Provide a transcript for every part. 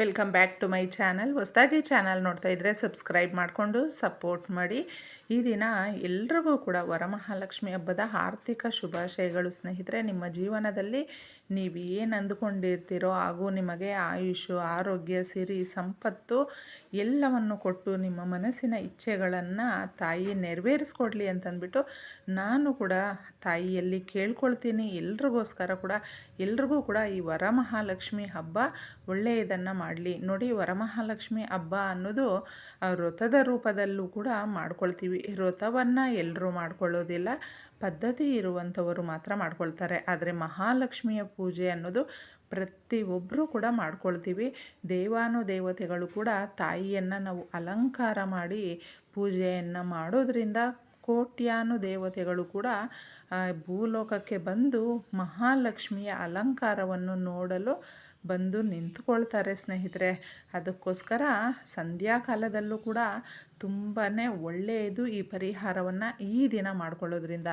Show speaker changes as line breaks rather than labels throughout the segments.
Welcome back to my channel ಹೊಸದಾಗಿ channel ನೋಡ್ತಾ ಇದ್ರೆ ಸಬ್ಸ್ಕ್ರೈಬ್ ಮಾಡಿಕೊಂಡು ಸಪೋರ್ಟ್ ಮಾಡಿ. ಈ ದಿನ ಎಲ್ರಿಗೂ ಕೂಡ ವರಮಹಾಲಕ್ಷ್ಮಿ ಹಬ್ಬದ ಆರ್ಥಿಕ ಶುಭಾಶಯಗಳು ಸ್ನೇಹಿತರೆ. ನಿಮ್ಮ ಜೀವನದಲ್ಲಿ ನೀವು ಏನು ಅಂದುಕೊಂಡಿರ್ತೀರೋ ಹಾಗೂ ನಿಮಗೆ ಆಯುಷ್, ಆರೋಗ್ಯ, ಸಿರಿ, ಸಂಪತ್ತು ಎಲ್ಲವನ್ನು ಕೊಟ್ಟು ನಿಮ್ಮ ಮನಸ್ಸಿನ ಇಚ್ಛೆಗಳನ್ನು ತಾಯಿ ನೆರವೇರಿಸ್ಕೊಡ್ಲಿ ಅಂತಂದ್ಬಿಟ್ಟು ನಾನು ಕೂಡ ತಾಯಿಯಲ್ಲಿ ಕೇಳ್ಕೊಳ್ತೀನಿ. ಎಲ್ರಿಗೋಸ್ಕರ ಕೂಡ, ಎಲ್ರಿಗೂ ಕೂಡ ಈ ವರಮಹಾಲಕ್ಷ್ಮಿ ಹಬ್ಬ ಒಳ್ಳೆಯದನ್ನು ಮಾಡಲಿ. ನೋಡಿ, ವರಮಹಾಲಕ್ಷ್ಮಿ ಹಬ್ಬ ಅನ್ನೋದು ವ್ರತದ ರೂಪದಲ್ಲೂ ಕೂಡ ಮಾಡ್ಕೊಳ್ತೀವಿ. ವ್ರತವನ್ನು ಎಲ್ಲರೂ ಮಾಡ್ಕೊಳ್ಳೋದಿಲ್ಲ. ಪದ್ಧತಿ ಇರುವಂಥವರು ಮಾತ್ರ ಮಾಡ್ಕೊಳ್ತಾರೆ. ಆದರೆ ಮಹಾಲಕ್ಷ್ಮಿಯ ಪೂಜೆ ಅನ್ನೋದು ಪ್ರತಿಯೊಬ್ಬರೂ ಕೂಡ ಮಾಡ್ಕೊಳ್ತೀವಿ. ದೇವಾನು ದೇವತೆಗಳು ಕೂಡ ತಾಯಿಯನ್ನು ನಾವು ಅಲಂಕಾರ ಮಾಡಿ ಪೂಜೆಯನ್ನು ಮಾಡೋದ್ರಿಂದ ಕೋಟ್ಯಾನು ದೇವತೆಗಳು ಕೂಡ ಭೂಲೋಕಕ್ಕೆ ಬಂದು ಮಹಾಲಕ್ಷ್ಮಿಯ ಅಲಂಕಾರವನ್ನು ನೋಡಲು ಬಂದು ನಿಂತ್ಕೊಳ್ತಾರೆ ಸ್ನೇಹಿತರೆ. ಅದಕ್ಕೋಸ್ಕರ ಸಂಧ್ಯಾಕಾಲದಲ್ಲೂ ಕೂಡ ತುಂಬಾ ಒಳ್ಳೆಯದು ಈ ಪರಿಹಾರವನ್ನು ಈ ದಿನ ಮಾಡ್ಕೊಳ್ಳೋದ್ರಿಂದ.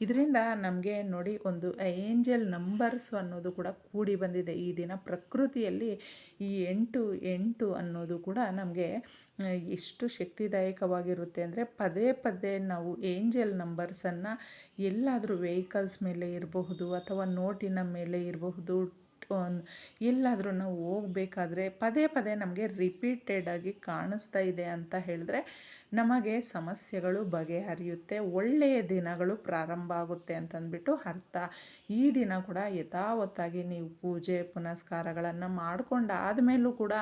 ಇದರಿಂದ ನಮಗೆ ನೋಡಿ ಒಂದು ಏಂಜಲ್ ನಂಬರ್ಸ್ ಅನ್ನೋದು ಕೂಡ ಕೂಡಿ ಬಂದಿದೆ. ಈ ದಿನ ಪ್ರಕೃತಿಯಲ್ಲಿ ಈ ಎಂಟು ಎಂಟು ಅನ್ನೋದು ಕೂಡ ನಮಗೆ ಎಷ್ಟು ಶಕ್ತಿದಾಯಕವಾಗಿರುತ್ತೆ ಅಂದರೆ ಪದೇ ಪದೇ ನಾವು ಏಂಜಲ್ ನಂಬರ್ಸನ್ನು ಎಲ್ಲಾದರೂ ವೆಹಿಕಲ್ಸ್ ಮೇಲೆ ಇರಬಹುದು ಅಥವಾ ನೋಟಿನ ಮೇಲೆ ಇರಬಹುದು ಎಲ್ಲಾದರೂ ನಾವು ಹೋಗಬೇಕಾದ್ರೆ ಪದೇ ಪದೇ ನಮಗೆ ರಿಪೀಟೆಡಾಗಿ ಕಾಣಿಸ್ತಾ ಇದೆ ಅಂತ ಹೇಳಿದ್ರೆ ನಮಗೆ ಸಮಸ್ಯೆಗಳು ಬಗೆಹರಿಯುತ್ತೆ, ಒಳ್ಳೆಯ ದಿನಗಳು ಪ್ರಾರಂಭ ಆಗುತ್ತೆ ಅಂತಂದ್ಬಿಟ್ಟು ಅರ್ಥ. ಈ ದಿನ ಕೂಡ ಯಥಾವತ್ತಾಗಿ ನೀವು ಪೂಜೆ, ಪುನಸ್ಕಾರಗಳನ್ನು ಮಾಡಿಕೊಂಡಾದ ಮೇಲೂ ಕೂಡ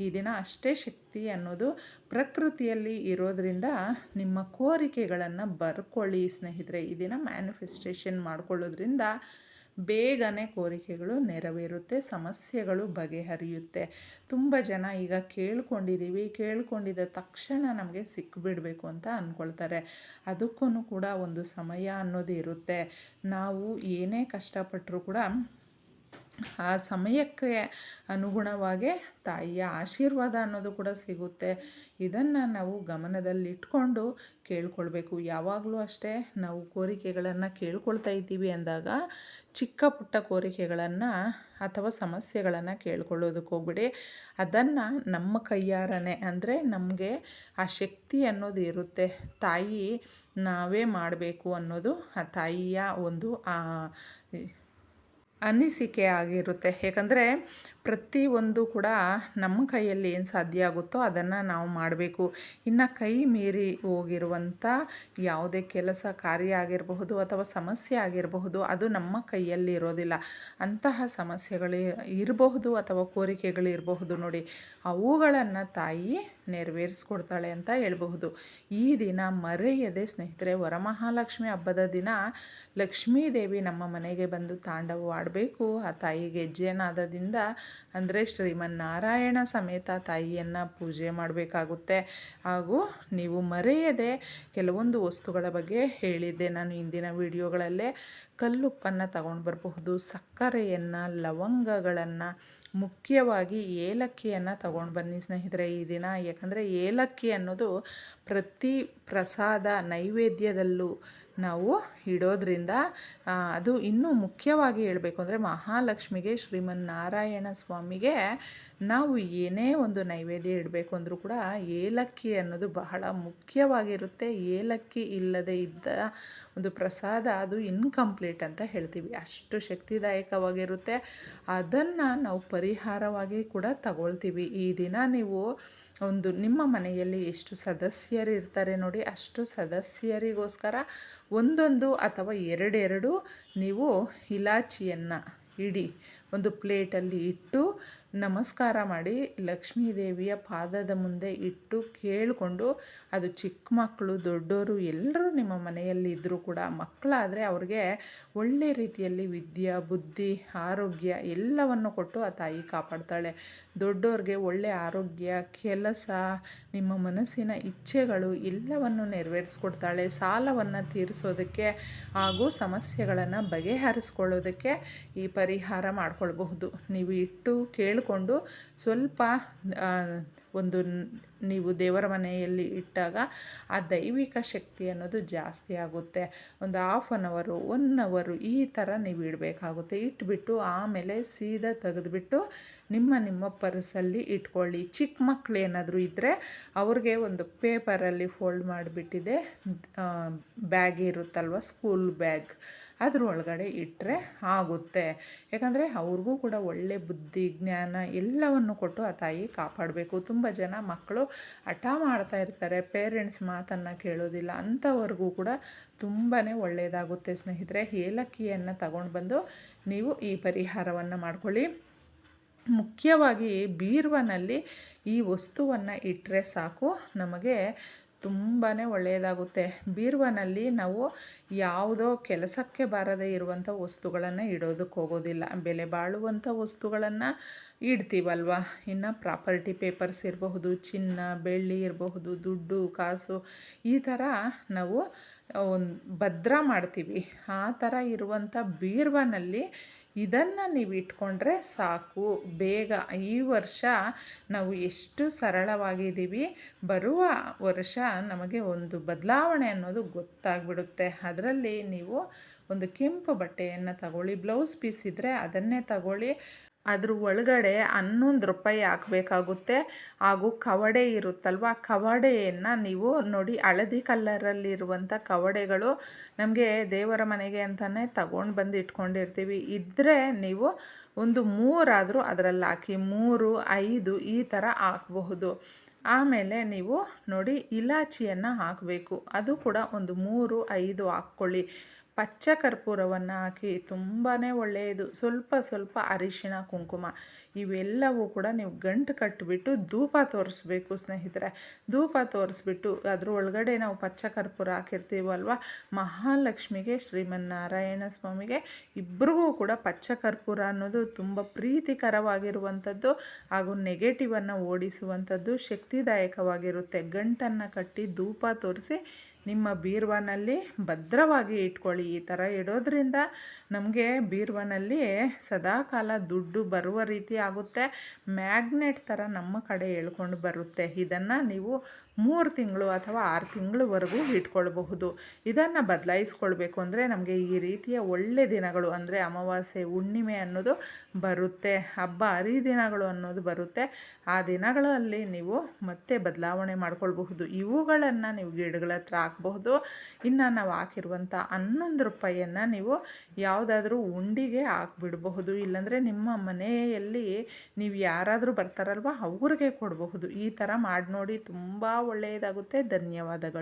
ಈ ದಿನ ಅಷ್ಟೇ ಶಕ್ತಿ ಅನ್ನೋದು ಪ್ರಕೃತಿಯಲ್ಲಿ ಇರೋದ್ರಿಂದ ನಿಮ್ಮ ಕೋರಿಕೆಗಳನ್ನು ಬರ್ಕೊಳ್ಳಿ ಸ್ನೇಹಿತರೆ. ಈ ದಿನ ಮ್ಯಾನಿಫೆಸ್ಟೇಷನ್ ಮಾಡ್ಕೊಳ್ಳೋದ್ರಿಂದ ಬೇಗನೆ ಕೋರಿಕೆಗಳು ನೆರವೇರುತ್ತೆ, ಸಮಸ್ಯೆಗಳು ಬಗೆಹರಿಯುತ್ತೆ. ತುಂಬ ಜನ ಈಗ ಕೇಳ್ಕೊಂಡಿದ್ದೀವಿ ಕೇಳ್ಕೊಂಡಿದ್ದ ತಕ್ಷಣ ನಮಗೆ ಸಿಕ್ಬಿಡಬೇಕು ಅಂತ ಅಂದ್ಕೊಳ್ತಾರೆ. ಅದಕ್ಕೂ ಕೂಡ ಒಂದು ಸಮಯ ಅನ್ನೋದು ಇರುತ್ತೆ. ನಾವು ಏನೇ ಕಷ್ಟಪಟ್ಟರೂ ಕೂಡ ಆ ಸಮಯಕ್ಕೆ ಅನುಗುಣವಾಗಿ ತಾಯಿಯ ಆಶೀರ್ವಾದ ಅನ್ನೋದು ಕೂಡ ಸಿಗುತ್ತೆ. ಇದನ್ನು ನಾವು ಗಮನದಲ್ಲಿಟ್ಕೊಂಡು ಕೇಳ್ಕೊಳ್ಬೇಕು. ಯಾವಾಗಲೂ ಅಷ್ಟೇ ನಾವು ಕೋರಿಕೆಗಳನ್ನು ಕೇಳ್ಕೊಳ್ತಾ ಇದ್ದೀವಿ ಅಂದಾಗ ಚಿಕ್ಕ ಪುಟ್ಟ ಕೋರಿಕೆಗಳನ್ನು ಅಥವಾ ಸಮಸ್ಯೆಗಳನ್ನು ಕೇಳ್ಕೊಳ್ಳೋದಕ್ಕೆ ಹೋಗ್ಬಿಡಿ. ಅದನ್ನು ನಮ್ಮ ಕೈಯಾರನೇ ಅಂದರೆ ನಮಗೆ ಆ ಶಕ್ತಿ ಅನ್ನೋದು ಇರುತ್ತೆ. ತಾಯಿ ನಾವೇ ಮಾಡಬೇಕು ಅನ್ನೋದು ಆ ತಾಯಿಯ ಒಂದು ಅನಿಸಿಕೆ ಆಗಿರುತ್ತೆ. ಏಕೆಂದರೆ ಪ್ರತಿಯೊಂದು ಕೂಡ ನಮ್ಮ ಕೈಯಲ್ಲಿ ಏನು ಸಾಧ್ಯ ಆಗುತ್ತೋ ಅದನ್ನು ನಾವು ಮಾಡಬೇಕು. ಇನ್ನು ಕೈ ಮೀರಿ ಹೋಗಿರುವಂಥ ಯಾವುದೇ ಕೆಲಸ ಕಾರ್ಯ ಆಗಿರಬಹುದು ಅಥವಾ ಸಮಸ್ಯೆ ಆಗಿರಬಹುದು ಅದು ನಮ್ಮ ಕೈಯಲ್ಲಿ ಇರೋದಿಲ್ಲ. ಅಂತಹ ಸಮಸ್ಯೆಗಳು ಇರಬಹುದು ಅಥವಾ ಕೋರಿಕೆಗಳು ಇರಬಹುದು ನೋಡಿ, ಅವುಗಳನ್ನು ತಾಯಿ ನೆರವೇರಿಸ್ಕೊಡ್ತಾಳೆ ಅಂತ ಹೇಳಬಹುದು. ಈ ದಿನ ಮರೆಯದೆ ಸ್ನೇಹಿತರೆ, ವರಮಹಾಲಕ್ಷ್ಮಿ ಹಬ್ಬದ ದಿನ ಲಕ್ಷ್ಮೀದೇವಿ ನಮ್ಮ ಮನೆಗೆ ಬಂದು ತಾಂಡವವಾಡಬೇಕು ಆ ತಾಯಿಗೆ ಹೆಜ್ಜೆನಾದದಿಂದ ಅಂದರೆ ಶ್ರೀಮನ್ನಾರಾಯಣ ಸಮೇತ ತಾಯಿಯನ್ನು ಪೂಜೆ ಮಾಡಬೇಕಾಗುತ್ತೆ. ಹಾಗೂ ನೀವು ಮರೆಯದೆ ಕೆಲವೊಂದು ವಸ್ತುಗಳ ಬಗ್ಗೆ ಹೇಳಿದ್ದೆ ನಾನು ಇಂದಿನ ವಿಡಿಯೋಗಳಲ್ಲೇ. ಕಲ್ಲುಪ್ಪನ್ನು ತಗೊಂಡು ಬರಬಹುದು, ಸಕ್ಕರೆಯನ್ನು, ಲವಂಗಗಳನ್ನು ಮುಖ್ಯವಾಗಿ ಏಲಕ್ಕಿಯನ್ನು ತಗೊಂಡು ಬನ್ನಿ ಸ್ನೇಹಿತರೆ ಈ ದಿನ. ಯಾಕಂದರೆ ಏಲಕ್ಕಿ ಅನ್ನೋದು ಪ್ರತಿ ಪ್ರಸಾದ ನೈವೇದ್ಯದಲ್ಲೂ ನಾವು ಇಡೋದ್ರಿಂದ ಅದು ಇನ್ನೂ ಮುಖ್ಯವಾಗಿ ಹೇಳಬೇಕು ಅಂದರೆ ಮಹಾಲಕ್ಷ್ಮಿಗೆ, ಶ್ರೀಮನ್ನಾರಾಯಣ ಸ್ವಾಮಿಗೆ ನಾವು ಏನೇ ಒಂದು ನೈವೇದ್ಯ ಇಡಬೇಕು ಅಂದರೂ ಕೂಡ ಏಲಕ್ಕಿ ಅನ್ನೋದು ಬಹಳ ಮುಖ್ಯವಾಗಿರುತ್ತೆ. ಏಲಕ್ಕಿ ಇಲ್ಲದೆ ಇದ್ದ ಒಂದು ಪ್ರಸಾದ ಅದು ಇನ್ಕಂಪ್ಲೀಟ್ ಅಂತ ಹೇಳ್ತೀವಿ. ಅಷ್ಟು ಶಕ್ತಿದಾಯಕವಾಗಿರುತ್ತೆ. ಅದನ್ನು ನಾವು ಪರಿಹಾರವಾಗಿ ಕೂಡ ತಗೊಳ್ತೀವಿ. ಈ ದಿನ ನೀವು ಒಂದು ನಿಮ್ಮ ಮನೆಯಲ್ಲಿ ಎಷ್ಟು ಸದಸ್ಯರು ಇರ್ತಾರೆ ನೋಡಿ, ಅಷ್ಟು ಸದಸ್ಯರಿಗೋಸ್ಕರ ಒಂದೊಂದು ಅಥವಾ ಎರಡೆರಡು ನೀವು ಇಲಾಚಿಯನ್ನು ಇಡಿ ಒಂದು ಪ್ಲೇಟಲ್ಲಿ ಇಟ್ಟು ನಮಸ್ಕಾರ ಮಾಡಿ ಲಕ್ಷ್ಮೀ ದೇವಿಯ ಪಾದದ ಮುಂದೆ ಇಟ್ಟು ಕೇಳಿಕೊಂಡು ಅದು ಚಿಕ್ಕ ಮಕ್ಕಳು ದೊಡ್ಡವರು ಎಲ್ಲರೂ ನಿಮ್ಮ ಮನೆಯಲ್ಲಿ ಇದ್ದರೂ ಕೂಡ ಮಕ್ಕಳಾದರೆ ಅವ್ರಿಗೆ ಒಳ್ಳೆ ರೀತಿಯಲ್ಲಿ ವಿದ್ಯೆ, ಬುದ್ಧಿ, ಆರೋಗ್ಯ ಎಲ್ಲವನ್ನು ಕೊಟ್ಟು ಆ ತಾಯಿ ಕಾಪಾಡ್ತಾಳೆ. ದೊಡ್ಡವ್ರಿಗೆ ಒಳ್ಳೆಯ ಆರೋಗ್ಯ, ಕೆಲಸ, ನಿಮ್ಮ ಮನಸ್ಸಿನ ಇಚ್ಛೆಗಳು ಎಲ್ಲವನ್ನು ನೆರವೇರಿಸ್ಕೊಡ್ತಾಳೆ. ಸಾಲವನ್ನು ತೀರಿಸೋದಕ್ಕೆ ಹಾಗೂ ಸಮಸ್ಯೆಗಳನ್ನು ಬಗೆಹರಿಸ್ಕೊಳ್ಳೋದಕ್ಕೆ ಈ ಪರಿಹಾರ ಮಾಡ್ಕೊಳ್ಬಹುದು. ನೀವು ಇಟ್ಟು ಕೇಳಿಕೊಂಡು ಸ್ವಲ್ಪ ಒಂದು ನೀವು ದೇವರ ಮನೆಯಲ್ಲಿ ಇಟ್ಟಾಗ ಆ ದೈವಿಕ ಶಕ್ತಿ ಅನ್ನೋದು ಜಾಸ್ತಿ ಆಗುತ್ತೆ. ಒಂದು ಹಾಫ್ ಆನ್ ಅವರು ಒನ್ ಅವರು ಈ ಥರ ನೀವು ಇಡಬೇಕಾಗುತ್ತೆ. ಇಟ್ಬಿಟ್ಟು ಆಮೇಲೆ ಸೀದಾ ತೆಗೆದುಬಿಟ್ಟು ನಿಮ್ಮ ನಿಮ್ಮ ಪರ್ಸಲ್ಲಿ ಇಟ್ಕೊಳ್ಳಿ. ಚಿಕ್ಕ ಮಕ್ಕಳು ಏನಾದರೂ ಇದ್ದರೆ ಅವ್ರಿಗೆ ಒಂದು ಪೇಪರಲ್ಲಿ ಫೋಲ್ಡ್ ಮಾಡಿಬಿಟ್ಟಿದೆ. ಬ್ಯಾಗ್ ಇರುತ್ತಲ್ವ? ಸ್ಕೂಲ್ ಬ್ಯಾಗ್ ಅದ್ರ ಒಳಗಡೆ ಇಟ್ಟರೆ ಆಗುತ್ತೆ. ಯಾಕಂದರೆ ಅವ್ರಿಗೂ ಕೂಡ ಒಳ್ಳೆ ಬುದ್ಧಿ, ಜ್ಞಾನ ಎಲ್ಲವನ್ನು ಕೊಟ್ಟು ಆ ತಾಯಿ ಕಾಪಾಡಬೇಕು. ತುಂಬ ಜನ ಮಕ್ಕಳು ಹಠ ಮಾಡ್ತಾ ಇರ್ತಾರೆ. ಪೇರೆಂಟ್ಸ್ ಮಾತನ್ನು ಕೇಳೋದಿಲ್ಲ. ಅಂಥವ್ರಿಗೂ ಕೂಡ ತುಂಬಾ ಒಳ್ಳೆಯದಾಗುತ್ತೆ ಸ್ನೇಹಿತರೆ. ಏಲಕ್ಕಿಯನ್ನು ತಗೊಂಡು ಬಂದು ನೀವು ಈ ಪರಿಹಾರವನ್ನು ಮಾಡ್ಕೊಳ್ಳಿ. ಮುಖ್ಯವಾಗಿ ಬೀರ್ವನಲ್ಲಿ ಈ ವಸ್ತುವನ್ನು ಇಟ್ಟರೆ ಸಾಕು. ನಮಗೆ ತುಂಬಾ ಒಳ್ಳೆಯದಾಗುತ್ತೆ. ಬೀರ್ವನಲ್ಲಿ ನಾವು ಯಾವುದೋ ಕೆಲಸಕ್ಕೆ ಬಾರದೇ ಇರುವಂಥ ವಸ್ತುಗಳನ್ನು ಇಡೋದಕ್ಕೆ ಹೋಗೋದಿಲ್ಲ. ಬೆಲೆ ಬಾಳುವಂಥ ವಸ್ತುಗಳನ್ನು ಇಡ್ತೀವಲ್ವ? ಇನ್ನು ಪ್ರಾಪರ್ಟಿ ಪೇಪರ್ಸ್ ಇರಬಹುದು, ಚಿನ್ನ, ಬೆಳ್ಳಿ ಇರಬಹುದು, ದುಡ್ಡು, ಕಾಸು, ಈ ಥರ ನಾವು ಒಂದು ಭದ್ರ ಮಾಡ್ತೀವಿ. ಆ ಥರ ಇರುವಂಥ ಬೀರ್ವನಲ್ಲಿ ಇದನ್ನು ನೀವು ಇಟ್ಕೊಂಡ್ರೆ ಸಾಕು. ಬೇಗ ಈ ವರ್ಷ ನಾವು ಎಷ್ಟು ಸರಳವಾಗಿದ್ದೀವಿ, ಬರುವ ವರ್ಷ ನಮಗೆ ಒಂದು ಬದಲಾವಣೆ ಅನ್ನೋದು ಗೊತ್ತಾಗ್ಬಿಡುತ್ತೆ. ಅದರಲ್ಲಿ ನೀವು ಒಂದು ಕೆಂಪು ಬಟ್ಟೆಯನ್ನು ತಗೊಳ್ಳಿ, ಬ್ಲೌಸ್ ಪೀಸ್ ಇದ್ದರೆ ಅದನ್ನೇ ತಗೊಳ್ಳಿ. ಅದ್ರ ಒಳಗಡೆ ಹನ್ನೊಂದು ರೂಪಾಯಿ ಹಾಕಬೇಕಾಗುತ್ತೆ. ಹಾಗೂ ಕವಡೆ ಇರುತ್ತಲ್ವ? ಕವಡೆಯನ್ನು ನೀವು ನೋಡಿ ಹಳದಿ ಕಲ್ಲರಲ್ಲಿರುವಂಥ ಕವಡೆಗಳು ನಮಗೆ ದೇವರ ಮನೆಗೆ ಅಂತಲೇ ತಗೊಂಡು ಬಂದು ಇಟ್ಕೊಂಡಿರ್ತೀವಿ. ಇದ್ದರೆ ನೀವು ಒಂದು ಮೂರಾದರೂ ಅದರಲ್ಲಿ ಹಾಕಿ, ಮೂರು, ಐದು ಈ ಥರ ಹಾಕಬಹುದು. ಆಮೇಲೆ ನೀವು ನೋಡಿ ಇಲಾಚಿಯನ್ನು ಹಾಕಬೇಕು. ಅದು ಕೂಡ ಒಂದು ಮೂರು, ಐದು ಹಾಕ್ಕೊಳ್ಳಿ. ಪಚ್ಚ ಕರ್ಪೂರವನ್ನು ಹಾಕಿ ತುಂಬಾ ಒಳ್ಳೆಯದು. ಸ್ವಲ್ಪ ಸ್ವಲ್ಪ ಅರಿಶಿಣ, ಕುಂಕುಮ ಇವೆಲ್ಲವೂ ಕೂಡ ನೀವು ಗಂಟು ಕಟ್ಟಿಬಿಟ್ಟು ಧೂಪ ತೋರಿಸ್ಬೇಕು ಸ್ನೇಹಿತರೆ. ಧೂಪ ತೋರಿಸ್ಬಿಟ್ಟು ಅದ್ರ ಒಳಗಡೆ ನಾವು ಪಚ್ಚ ಕರ್ಪೂರ ಹಾಕಿರ್ತೀವಲ್ವ? ಮಹಾಲಕ್ಷ್ಮಿಗೆ, ಶ್ರೀಮನ್ನಾರಾಯಣ ಸ್ವಾಮಿಗೆ ಇಬ್ಬರಿಗೂ ಕೂಡ ಪಚ್ಚ ಕರ್ಪೂರ ಅನ್ನೋದು ತುಂಬ ಪ್ರೀತಿಕರವಾಗಿರುವಂಥದ್ದು ಹಾಗೂ ನೆಗೆಟಿವನ್ನು ಓಡಿಸುವಂಥದ್ದು ಶಕ್ತಿದಾಯಕವಾಗಿರುತ್ತೆ. ಗಂಟನ್ನು ಕಟ್ಟಿ ಧೂಪ ತೋರಿಸಿ ನಿಮ್ಮ ಬೀರ್ವನಲ್ಲಿ ಭದ್ರವಾಗಿ ಇಟ್ಕೊಳ್ಳಿ. ಈ ಥರ ಇಡೋದ್ರಿಂದ ನಮಗೆ ಬೀರ್ವಾನಲ್ಲಿ ಸದಾಕಾಲ ದುಡ್ಡು ಬರುವ ರೀತಿ ಆಗುತ್ತೆ. ಮ್ಯಾಗ್ನೆಟ್ ಥರ ನಮ್ಮ ಕಡೆ ಎಳ್ಕೊಂಡು ಬರುತ್ತೆ. ಇದನ್ನು ನೀವು ಮೂರು ತಿಂಗಳು ಅಥವಾ ಆರು ತಿಂಗಳವರೆಗೂ ಇಟ್ಕೊಳ್ಬಹುದು. ಇದನ್ನು ಬದಲಾಯಿಸ್ಕೊಳ್ಬೇಕು ಅಂದರೆ ನಮಗೆ ಈ ರೀತಿಯ ಒಳ್ಳೆ ದಿನಗಳು ಅಂದರೆ ಅಮಾವಾಸ್ಯೆ, ಹುಣ್ಣಿಮೆ ಅನ್ನೋದು ಬರುತ್ತೆ. ಹಬ್ಬ, ಹರಿದಿನಗಳು ಅನ್ನೋದು ಬರುತ್ತೆ. ಆ ದಿನಗಳಲ್ಲಿ ನೀವು ಮತ್ತೆ ಬದಲಾವಣೆ ಮಾಡ್ಕೊಳ್ಬಹುದು. ಇವುಗಳನ್ನು ನೀವು ಗಿಡಗಳ ಹತ್ರ ಹಾಕಬಹುದು. ಇನ್ನು ನಾವು ಹಾಕಿರುವಂಥ ಹನ್ನೊಂದು ರೂಪಾಯಿಯನ್ನು ನೀವು ಯಾವುದಾದ್ರೂ ಉಂಡಿಗೆ ಹಾಕ್ಬಿಡಬಹುದು. ಇಲ್ಲಾಂದರೆ ನಿಮ್ಮ ಮನೆಯಲ್ಲಿ ನೀವು ಯಾರಾದರೂ ಬರ್ತಾರಲ್ವ, ಅವ್ರಿಗೆ ಕೊಡಬಹುದು. ಈ ಥರ ಮಾಡಿ ನೋಡಿ ತುಂಬ ಒಳ್ಳೆಯದಾಗುತ್ತೆ ಧನ್ಯವಾದಗಳು.